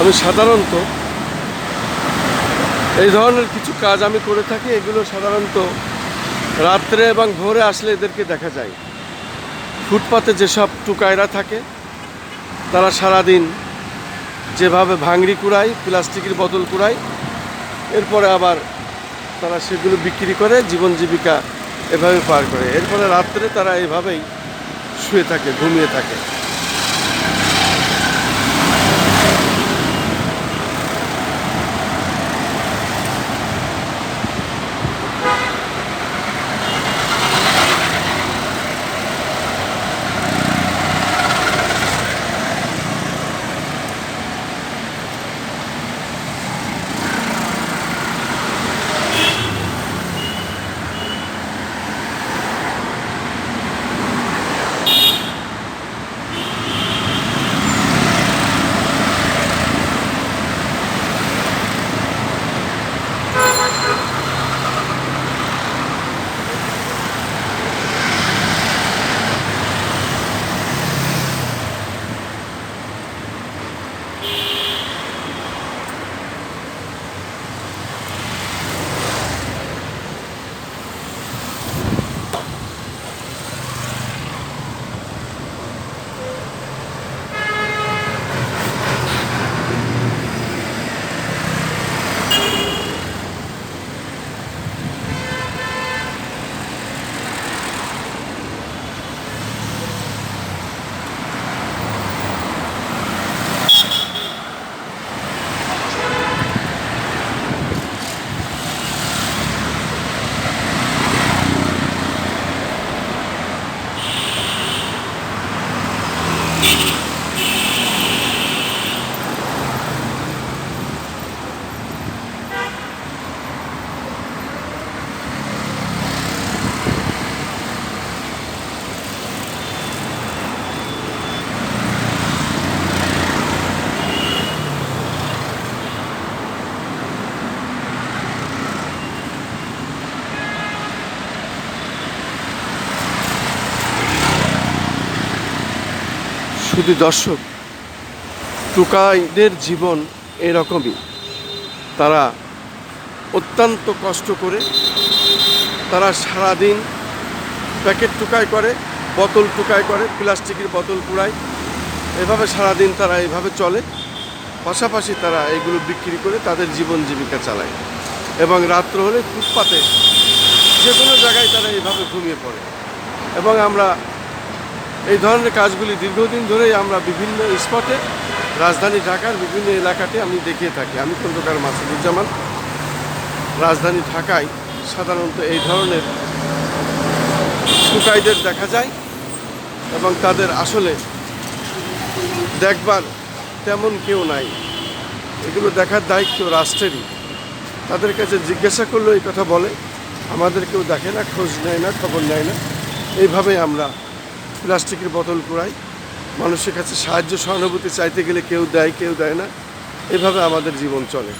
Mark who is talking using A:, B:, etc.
A: আমি সাধারণত এই ধরনের কিছু কাজ আমি করে থাকি, এগুলো সাধারণত রাত্রে এবং ভোরে আসলে এদেরকে দেখা যায়। ফুটপাতে যেসব টুকায়রা থাকে, তারা সারাদিন যেভাবে ভাঙড়ি কুড়ায়, প্লাস্টিকের বদল কুড়ায়, এরপরে আবার তারা সেগুলো বিক্রি করে, জীবন জীবিকা এভাবে পার করে। এরপরে রাত্রে তারা এভাবেই শুয়ে থাকে, ঘুমিয়ে থাকে। Thank you. শুধু দর্শক, টুকাইদের জীবন এরকমই। তারা অত্যন্ত কষ্ট করে, তারা সারাদিন প্যাকেট টুকাই করে, বোতল টুকাই করে, প্লাস্টিকের বোতল কুড়ায় এভাবে সারাদিন তারা এভাবে চলে। পাশাপাশি তারা এগুলো বিক্রি করে তাদের জীবন জীবিকা চালায় এবং রাত্র হলে ফুটপাতে যে কোনো জায়গায় তারা এইভাবে ঘুমিয়ে পড়ে। এবং আমরা এই ধরনের কাজগুলি দীর্ঘদিন ধরেই আমরা বিভিন্ন স্পটে, রাজধানী ঢাকার বিভিন্ন এলাকাতে আমি দেখিয়ে থাকি। আমি খন্দকার মাসুদুজ্জামান। রাজধানী ঢাকায় সাধারণত এই ধরনের টুকাইদের দেখা যায় এবং তাদের আসলে দেখবার তেমন কেউ নাই। এগুলো দেখার দায়িত্ব রাষ্ট্রেরই। তাদের কাছে জিজ্ঞাসা করলেও এই কথা বলে। আমাদের কেউ দেখে না, খোঁজ নেয় না, খবর নেয় না। এইভাবেই আমরা প্লাস্টিকের বোতল কুড়াই। মানুষের কাছে সাহায্য সহানুভূতি চাইতে গেলে কেউ দেয় কেউ দেয় না। এভাবে আমাদের জীবন চলে।